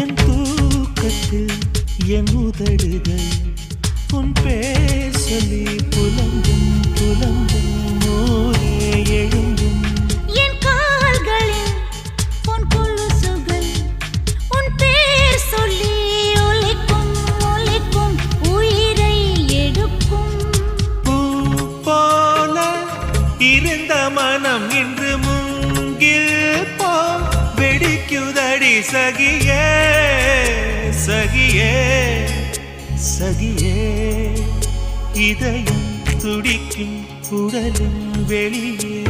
என் தூக்கத்தில் என் உதடுகள் உன் பேர் சொல்லி புலம்பும் புலம்பும் ஊரே எழும்பும். என் கால்களில் உன் கொலுசுகள் உன் பேர் சொல்லி ஒலிக்கும் ஒலிக்கும் உயிரை எடுக்கும். பூ போல இருந்த மனம் இன்று சகியே சகியே சகியே. இதயம் துடிக்கும் உடலும் வெளியே.